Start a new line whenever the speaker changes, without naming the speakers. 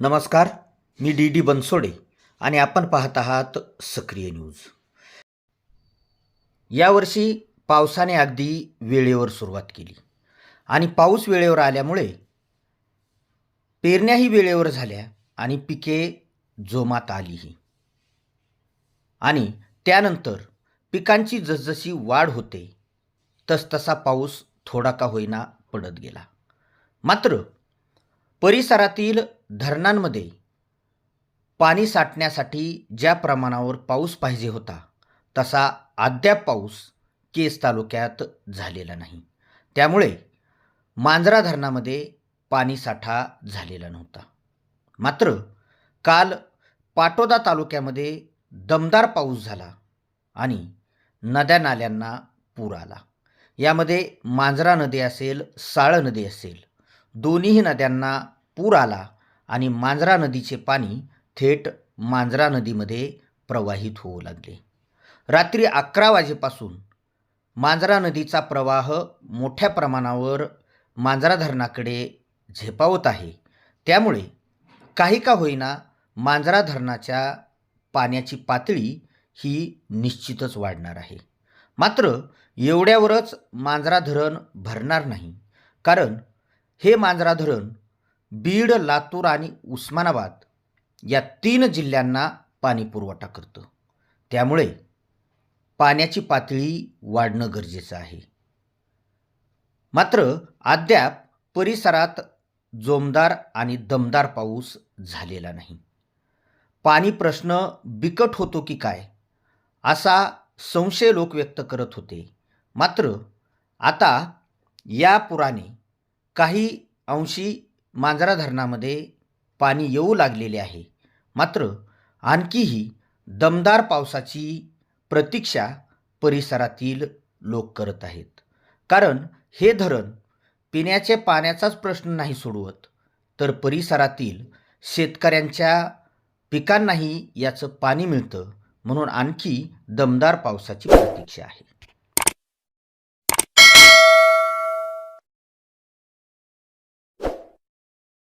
नमस्कार मी D D Bansode आणि आपण पाहत आहात सक्रिय न्यूज. यावर्षी पावसाने अगदी वेळेवर सुरुवात केली आणि पाऊस वेळेवर आल्यामुळे पेरण्याही वेळेवर झाल्या आणि पिके जोमात आलीही. आणि त्यानंतर पिकांची जसजशी वाढ होते तसतसा पाऊस थोडा का होईना पडत गेला. मात्र परिसरातील धरणांमध्ये पाणी साठण्यासाठी ज्या प्रमाणावर पाऊस पाहिजे होता तसा अद्याप पाऊस केस तालुक्यात झालेला नाही. त्यामुळे मांजरा धरणामध्ये पाणीसाठा झालेला नव्हता. मात्र काल पाटोदा तालुक्यामध्ये दमदार पाऊस झाला आणि नद्या नाल्यांना पूर आला. यामध्ये मांजरा नदी असेल साळ नदी असेल दोन्हीही नद्यांना पूर आला आणि मांजरा नदीचे पाणी थेट मांजरा नदीमध्ये प्रवाहित होऊ लागले. रात्री अकरा वाजेपासून मांजरा नदीचा प्रवाह मोठ्या प्रमाणावर मांजरा धरणाकडे झेपावत आहे. त्यामुळे काही का होईना मांजरा धरणाच्या पाण्याची पातळी ही निश्चितच वाढणार आहे. मात्र एवढ्यावरच मांजरा धरण भरणार नाही. कारण हे मांजरा धरण बीड लातूर आणि उस्मानाबाद या तीन जिल्ह्यांना पाणी पुरवठा करतं. त्यामुळे पाण्याची पातळी वाढणं गरजेचं आहे. मात्र अद्याप परिसरात जोमदार आणि दमदार पाऊस झालेला नाही. पाणी प्रश्न बिकट होतो की काय? असा संशय लोक व्यक्त करत होते. मात्र आता या पुराने काही अंशी मांजरा धरणामध्ये पाणी येऊ लागलेले आहे. मात्र आणखीही दमदार पावसाची प्रतीक्षा परिसरातील लोक करत आहेत. कारण हे धरण पिण्याच्या पाण्याचाच प्रश्न नाही सोडवत तर परिसरातील शेतकऱ्यांच्या पिकांनाही याचं पाणी मिळतं म्हणून आणखी दमदार पावसाची प्रतीक्षा आहे.